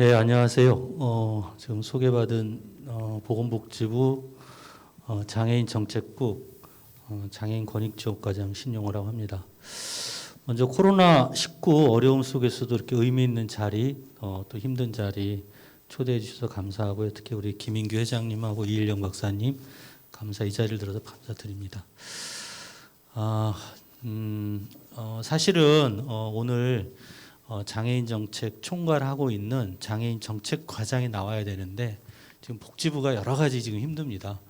네, 안녕하세요. 어, 지금 소개받은 어, 보건복지부 어, 장애인 정책국 어, 장애인 권익지원과장 신용호라고 합니다. 먼저 코로나 19 어려움 속에서도 이렇게 의미 있는 자리, 어, 또 힘든 자리 초대해 주셔서 감사하고요. 특히 우리 김인규 회장님하고 이일영 박사님 감사 이 자리를 들어서 감사드립니다. 아, 음, 어, 사실은 어, 오늘 어, 장애인 정책 총괄하고 있는 장애인 정책 과장이 나와야 되는데 지금 복지부가 여러 가지 지금 힘듭니다.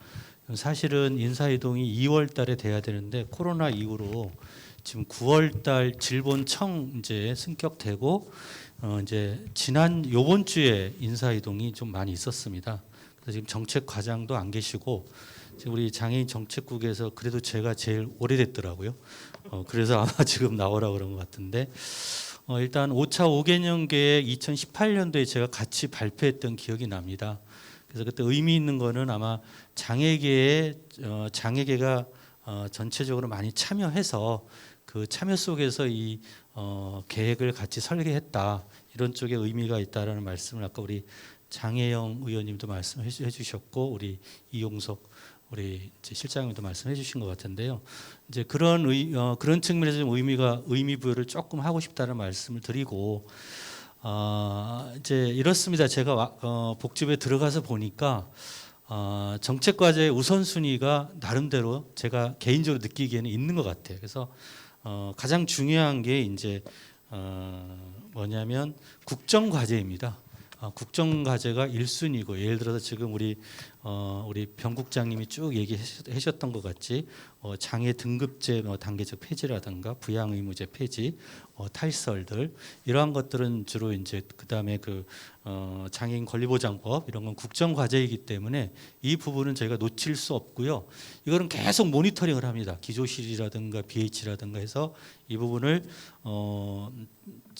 사실은 인사 이동이 2월 달에 돼야 되는데 코로나 이후로 지금 9월 달 질본청 이제 승격되고 어 이제 지난 요번 주에 인사 이동이 좀 많이 있었습니다. 그래서 지금 정책 과장도 안 계시고 지금 우리 장애인 정책국에서 그래도 제가 제일 오래됐더라고요. 어 그래서 아마 지금 나오라 그런 것 같은데 어, 일단 5차 5개년계에 2018년도에 제가 같이 발표했던 기억이 납니다. 그래서 그때 의미 있는 거는 아마 장애계에 어, 장애계가 어, 전체적으로 많이 참여해서 그 참여 속에서 이 어, 계획을 같이 설계했다 이런 쪽에 의미가 있다라는 말씀을 아까 우리 장혜영 의원님도 말씀해 주- 주셨고 우리 이용석 우리 실장님도 말씀해 주신 것 같은데요. 이제 그런 의, 어, 그런 측면에서 좀 의미가 의미 부여를 조금 하고 싶다는 말씀을 드리고 어, 이제 이렇습니다. 제가 와- 어, 복지부에 들어가서 보니까 어, 정책 과제의 우선순위가 나름대로 제가 개인적으로 느끼기에는 있는 것 같아요. 그래서 어, 가장 중요한 게 이제 어, 뭐냐면 국정 과제입니다. 어, 국정 과제가 1순위고 예를 들어서 지금 우리 어, 우리 병국장님이 쭉 얘기하셨던 것 같이 어, 장애 등급제 뭐 단계적 폐지라든가 부양 의무제 폐지, 어, 탈설들 이러한 것들은 주로 이제 그 다음에 그 어, 장애인 권리보장법 이런 건 국정 과제이기 때문에 이 부분은 저희가 놓칠 수 없고요. 이거는 계속 모니터링을 합니다. 기조실이라든가 BH라든가 해서 이 부분을 어,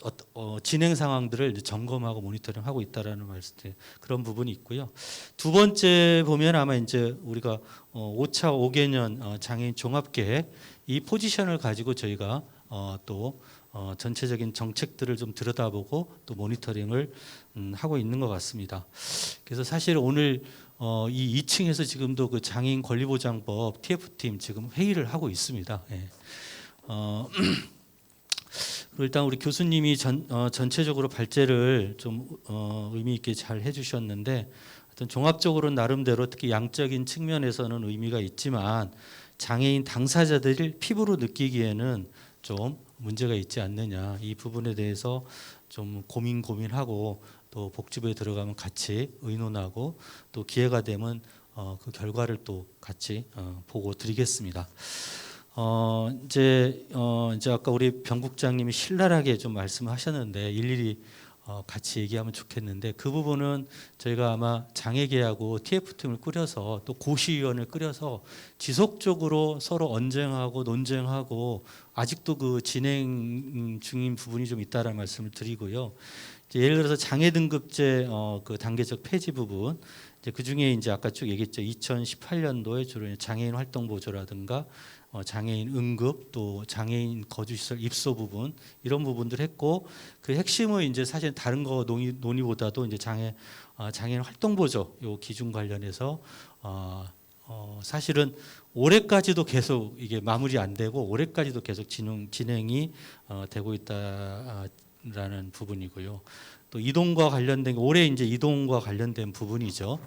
어, 어, 진행 상황들을 점검하고 모니터링하고 있다라는 말씀 그런 부분이 있고요. 두 번째 보면 아마 이제 우리가 어, 5차 5개년 어, 장애인 종합계획 이 포지션을 가지고 저희가 어, 또 어, 전체적인 정책들을 좀 들여다보고 또 모니터링을 음, 하고 있는 것 같습니다. 그래서 사실 오늘 어, 이 2층에서 지금도 그 장애인 권리보장법 TF팀 지금 회의를 하고 있습니다. 예. 어, 일단 우리 교수님이 전, 어, 전체적으로 발제를 좀 어, 의미 있게 잘 해주셨는데 어떤 종합적으로 나름대로 특히 양적인 측면에서는 의미가 있지만 장애인 당사자들이 피부로 느끼기에는 좀 문제가 있지 않느냐 이 부분에 대해서 좀 고민 고민하고 또 복지부에 들어가면 같이 의논하고 또 기회가 되면 어, 그 결과를 또 같이 어, 보고 드리겠습니다. 어 이제 어 이제 아까 우리 병국장님이 신랄하게 좀 말씀하셨는데 일일이 어 같이 얘기하면 좋겠는데 그 부분은 저희가 아마 장애계하고 TF팀을 꾸려서 또 고시위원을 꾸려서 지속적으로 서로 언쟁하고 논쟁하고 아직도 그 진행 중인 부분이 좀 있다라는 말씀을 드리고요. 예를 들어서 장애 등급제 어 그 단계적 폐지 부분 그 중에 이제 아까 쭉 얘기했죠. 2018년도에 주로 장애인 활동 보조라든가 어, 장애인 응급 또 장애인 거주시설 입소 부분 이런 부분들 했고 그 핵심은 이제 사실 다른 거 논의, 논의보다도 이제 장애 어, 장애인 활동 보조 요 기준 관련해서 어, 어, 사실은 올해까지도 계속 이게 마무리 안 되고 올해까지도 계속 진행, 진행이 어, 되고 있다라는 부분이고요. 또 이동과 관련된 올해 이제 이동과 관련된 부분이죠.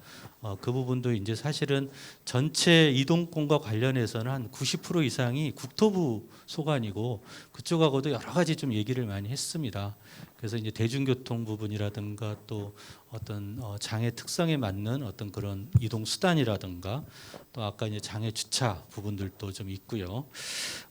어, 그 부분도 이제 사실은 전체 이동권과 관련해서는 한 90% 이상이 국토부 소관이고 그쪽하고도 여러 가지 좀 얘기를 많이 했습니다. 그래서 이제 대중교통 부분이라든가 또 어떤 어, 장애 특성에 맞는 어떤 그런 이동 수단이라든가 또 아까 이제 장애 주차 부분들도 좀 있고요.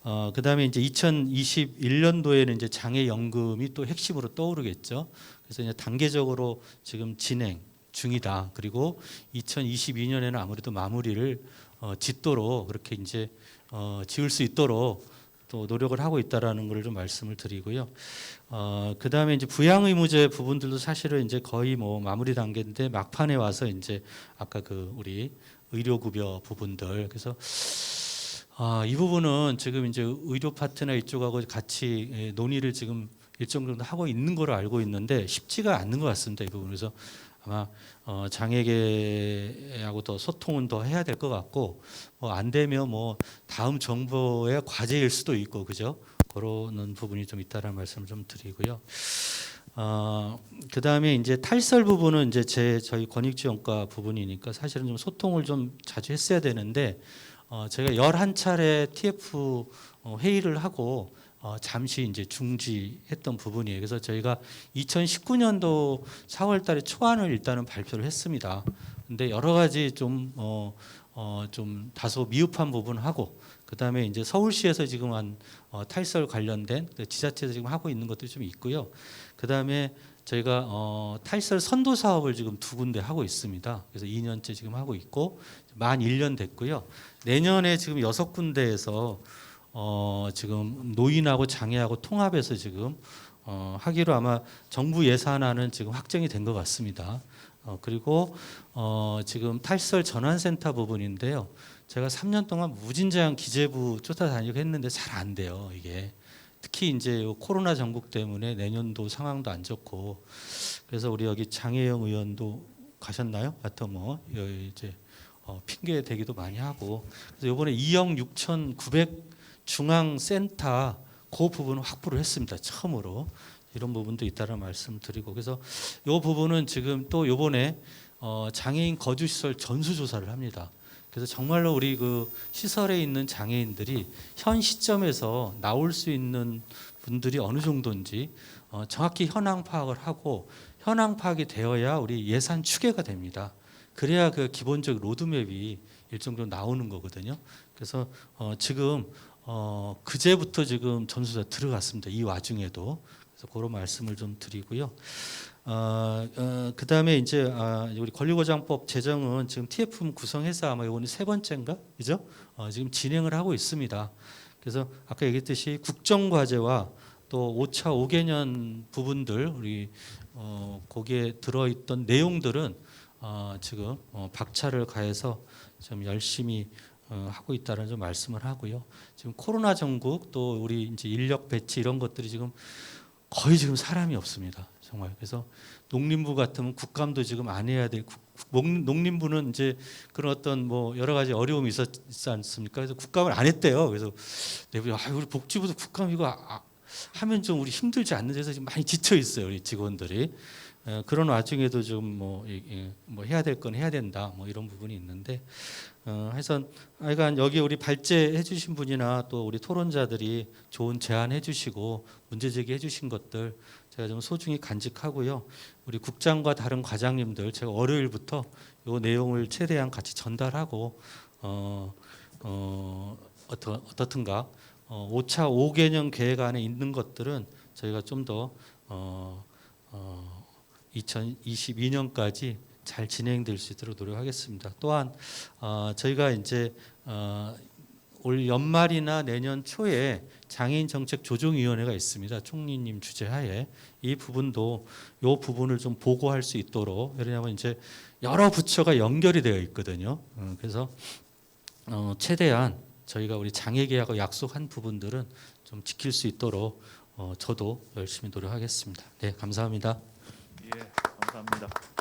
어, 그다음에 이제 2021년도에는 이제 장애 연금이 또 핵심으로 떠오르겠죠. 그래서 이제 단계적으로 지금 진행 중이다. 그리고 2022년에는 아무래도 마무리를 어, 짓도록 그렇게 이제 어, 지을 수 있도록 또 노력을 하고 있다라는 것을 좀 말씀을 드리고요. 어, 그 다음에 이제 부양 의무제 부분들도 사실은 이제 거의 뭐 마무리 단계인데 막판에 와서 이제 아까 그 우리 의료급여 부분들 그래서 아, 이 부분은 지금 이제 의료 파트너 이쪽하고 같이 예, 논의를 지금 일정 정도 하고 있는 걸로 알고 있는데 쉽지가 않는 것 같습니다. 이 부분 그래서 아마 어, 장애계하고 더 소통은 더 해야 될 것 같고 뭐 안 되면 뭐 다음 정부의 과제일 수도 있고 그죠? 그러는 부분이 좀 있다라는 말씀을 좀 드리고요. 어, 그 다음에 이제 탈설 부분은 이제 제 저희 권익지원과 부분이니까 사실은 좀 소통을 좀 자주 했어야 되는데 어, 제가 11차례 TF 어, 회의를 하고 어, 잠시 이제 중지했던 부분이에요. 그래서 저희가 2019년도 4월 달에 초안을 일단은 발표를 했습니다. 근데 여러 가지 좀 어, 어, 좀 다소 미흡한 부분하고 그다음에 이제 서울시에서 지금 한 어, 탈설 관련된 그 지자체에서 지금 하고 있는 것들이 좀 있고요. 그다음에 저희가 어, 탈설 선도 사업을 지금 두 군데 하고 있습니다. 그래서 2년째 지금 하고 있고 만 1년 됐고요. 내년에 지금 여섯 군데에서 어, 지금 노인하고 장애하고 통합해서 지금 어, 하기로 아마 정부 예산안은 지금 확정이 된 것 같습니다. 어, 그리고 어, 지금 탈설 전환센터 부분인데요. 제가 3년 동안 무진장 기재부 쫓아다니고 했는데 잘 안 돼요 이게. 특히 이제 요 코로나 전국 때문에 내년도 상황도 안 좋고 그래서 우리 여기 장혜영 의원도 가셨나요? 하여튼 뭐 이제 어, 핑계 대기도 많이 하고 그래서 이번에 2억 6,900 중앙 센터 그 부분을 확보를 했습니다. 처음으로 이런 부분도 있다는 말씀 드리고 그래서 이 부분은 지금 또 요번에 어, 장애인 거주 시설 전수 조사를 합니다. 그래서 정말로 우리 그 시설에 있는 장애인들이 현 시점에서 나올 수 있는 분들이 어느 정도인지 어, 정확히 현황 파악을 하고 현황 파악이 되어야 우리 예산 추계가 됩니다. 그래야 그 기본적 로드맵이 일정 정도 나오는 거거든요. 그래서 어, 지금 어, 그제부터 지금 전수자 들어갔습니다. 이 와중에도 그래서 그런 말씀을 좀 드리고요. 어, 어, 그 다음에 이제 아, 우리 권리보장법 제정은 지금 TF 구성해서 아마 이번에 세 번째인가 그죠? 어, 지금 진행을 하고 있습니다. 그래서 아까 얘기했듯이 국정과제와 또 5차 5개년 부분들 우리 어, 거기에 들어있던 내용들은 어, 지금 어, 박차를 가해서 좀 열심히 어, 하고 있다는 좀 말씀을 하고요. 지금 코로나 전국 또 우리 이제 인력 배치 이런 것들이 지금 거의 지금 사람이 없습니다. 정말 그래서 농림부 같으면 국감도 지금 안 해야 될 농림부는 이제 그런 어떤 뭐 여러 가지 어려움이 있었지 않습니까? 그래서 국감을 안 했대요. 그래서 내부에 아 우리 복지부도 국감 이거 아- 아- 하면 좀 우리 힘들지 않는 데서 지금 많이 지쳐 있어요 우리 직원들이 어, 그런 와중에도 좀뭐 뭐 해야 될 건 해야 된다 뭐 이런 부분이 있는데 어, 하여튼 하여간 여기 우리 발제해 주신 분이나 또 우리 토론자들이 좋은 제안해 주시고 문제 제기해 주신 것들 제가 좀 소중히 간직하고요. 우리 국장과 다른 과장님들 제가 월요일부터 요 내용을 최대한 같이 전달하고 어, 어, 어떠, 어떻든가 어, 5차 5개년 계획 안에 있는 것들은 저희가 좀더 어, 어, 2022년까지 잘 진행될 수 있도록 노력하겠습니다. 또한 어, 저희가 이제 어, 올 연말이나 내년 초에 장애인 정책 조정위원회가 있습니다. 총리님 주재하에 이 부분도 이 부분을 좀 보고할 수 있도록 왜냐하면 이제 여러 부처가 연결이 되어 있거든요. 어, 그래서 어, 최대한 저희가 우리 장애계하고 약속한 부분들은 좀 지킬 수 있도록 어, 저도 열심히 노력하겠습니다. 네, 감사합니다. 예, 감사합니다.